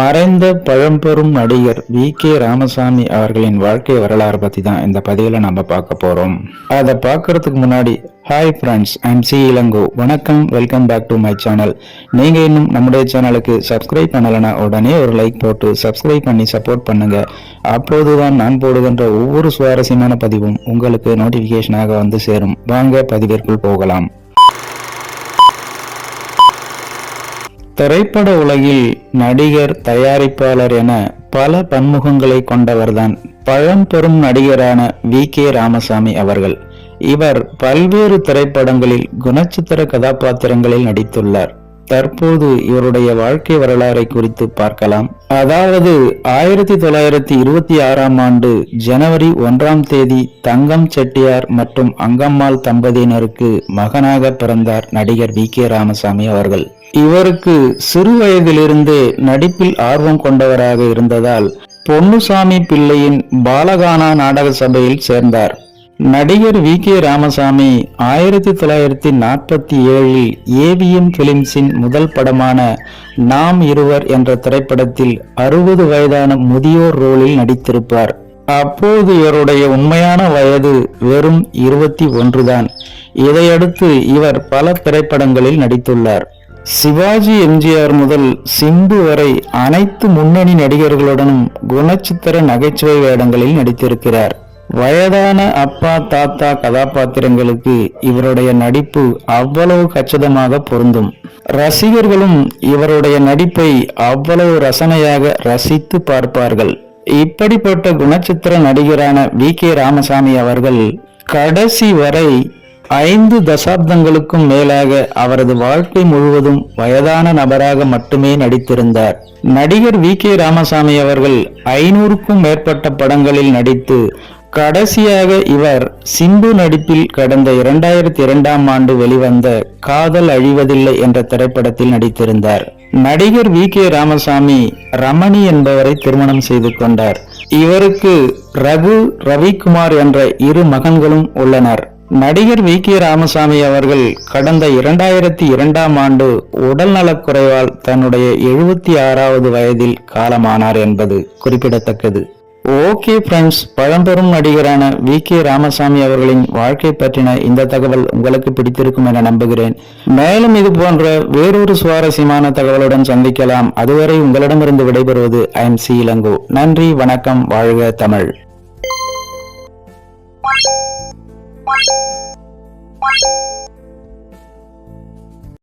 மறைந்த பழம்பெரும் நடிகர் வி. கே. ராமசாமி அவர்களின் வாழ்க்கை வரலாறு பத்தி தான் இந்த பதிவில் நம்ம பார்க்க போறோம். அதை பார்க்கறதுக்கு முன்னாடி hi friends I'm C Ilango. வணக்கம் welcome back to my channel நீங்க இன்னும் நம்முடைய சேனலுக்கு சப்ஸ்கிரைப் பண்ணலைன்னா உடனே ஒரு லைக் போட்டு சப்ஸ்கிரைப் பண்ணி சப்போர்ட் பண்ணுங்க. அப்போதுதான் நான் போடுகின்ற ஒவ்வொரு சுவாரஸ்யமான பதிவும் உங்களுக்கு நோட்டிபிகேஷனாக வந்து சேரும். வாங்க பதிவிற்குள் போகலாம். திரைப்பட உலகில் நடிகர் தயாரிப்பாளர் என பல பன்முகங்களை கொண்டவர்தான். பழம்பெரும் நடிகரான வி. கே. ராமசாமி அவர்கள். இவர் பல்வேறு திரைப்படங்களில் குணச்சித்திர கதாபாத்திரங்களில் நடித்துள்ளார். தற்போது இவருடைய வாழ்க்கை வரலாறை குறித்து பார்க்கலாம். அதாவது ஆயிரத்தி தொள்ளாயிரத்தி இருபத்தி ஆறாம் ஆண்டு ஜனவரி ஒன்றாம் தேதி தங்கம் செட்டியார் மற்றும் அங்கம்மாள் தம்பதியினருக்கு மகனாக பிறந்தார் நடிகர் வி கே ராமசாமி அவர்கள். இவருக்கு சிறு வயதிலிருந்தே நடிப்பில் ஆர்வம் கொண்டவராக இருந்ததால் பொன்னுசாமி பிள்ளையின் பாலகானா நாடக சபையில் சேர்ந்தார். நடிகர் வி கே ராமசாமி ஆயிரத்தி தொள்ளாயிரத்தி நாற்பத்தி ஏழில் ஏவிஎம் பிலிம்ஸின் முதல் படமான நாம் இருவர் என்ற திரைப்படத்தில் அறுபது வயதான முதியோர் ரோலில் நடித்திருப்பார். அப்போது இவருடைய உண்மையான வயது வெறும் இருபத்தி ஒன்றுதான் இதையடுத்து இவர் பல திரைப்படங்களில் நடித்துள்ளார். சிவாஜி எம்ஜிஆர் முதல் சிம்பு வரை அனைத்து முன்னணி நடிகர்களுடனும் குணச்சித்திர நகைச்சுவை வேடங்களில் நடித்திருக்கிறார். வயதான அப்பா தாத்தா கதாபாத்திரங்களுக்கு இவருடைய நடிப்பு அவ்வளவு கச்சிதமாக பொருந்தும். ரசிகர்களும் இவருடைய நடிப்பை அவ்வளவு ரசனையாக ரசித்து பார்ப்பார்கள். இப்படிப்பட்ட குணச்சித்திர நடிகரான வி. கே. ராமசாமி அவர்கள் கடைசி வரை ஐந்து தசாப்தங்களுக்கும் மேலாக அவரது வாழ்க்கை முழுவதும் வயதான நபராக மட்டுமே நடித்திருந்தார். நடிகர் வி. கே. ராமசாமி அவர்கள் ஐநூறுக்கும் மேற்பட்ட படங்களில் நடித்து கடைசியாக இவர் சிம்பு நடிப்பில் கடந்த இரண்டாயிரத்தி இரண்டாம் ஆண்டு வெளிவந்த காதல் அழிவதில்லை என்ற திரைப்படத்தில் நடித்திருந்தார். நடிகர் வி. கே. ராமசாமி ரமணி என்பவரை திருமணம் செய்து கொண்டார். இவருக்கு ரகு ரவிக்குமார் என்ற இரு மகன்களும் உள்ளனர். நடிகர் வி. கே. ராமசாமி அவர்கள் கடந்த இரண்டாயிரத்தி இரண்டாம் ஆண்டு உடல்நலக் குறைவால் தன்னுடைய எழுபத்தி ஆறாவது வயதில் காலமானார் என்பது குறிப்பிடத்தக்கது. ஓகே ஃப்ரெண்ட்ஸ் பழம்பெரும் நடிகரான வி கே ராமசாமி அவர்களின் வாழ்க்கை பற்றின இந்த தகவல் உங்களுக்கு பிடித்திருக்கும் என நம்புகிறேன். மேலும் இது போன்ற வேறொரு சுவாரஸ்யமான தகவலுடன் சந்திக்கலாம். அதுவரை உங்களிடமிருந்து விடைபெறுவது ஐ எம் சி இளங்கோ. நன்றி வணக்கம் வாழ்க தமிழ். Thank you.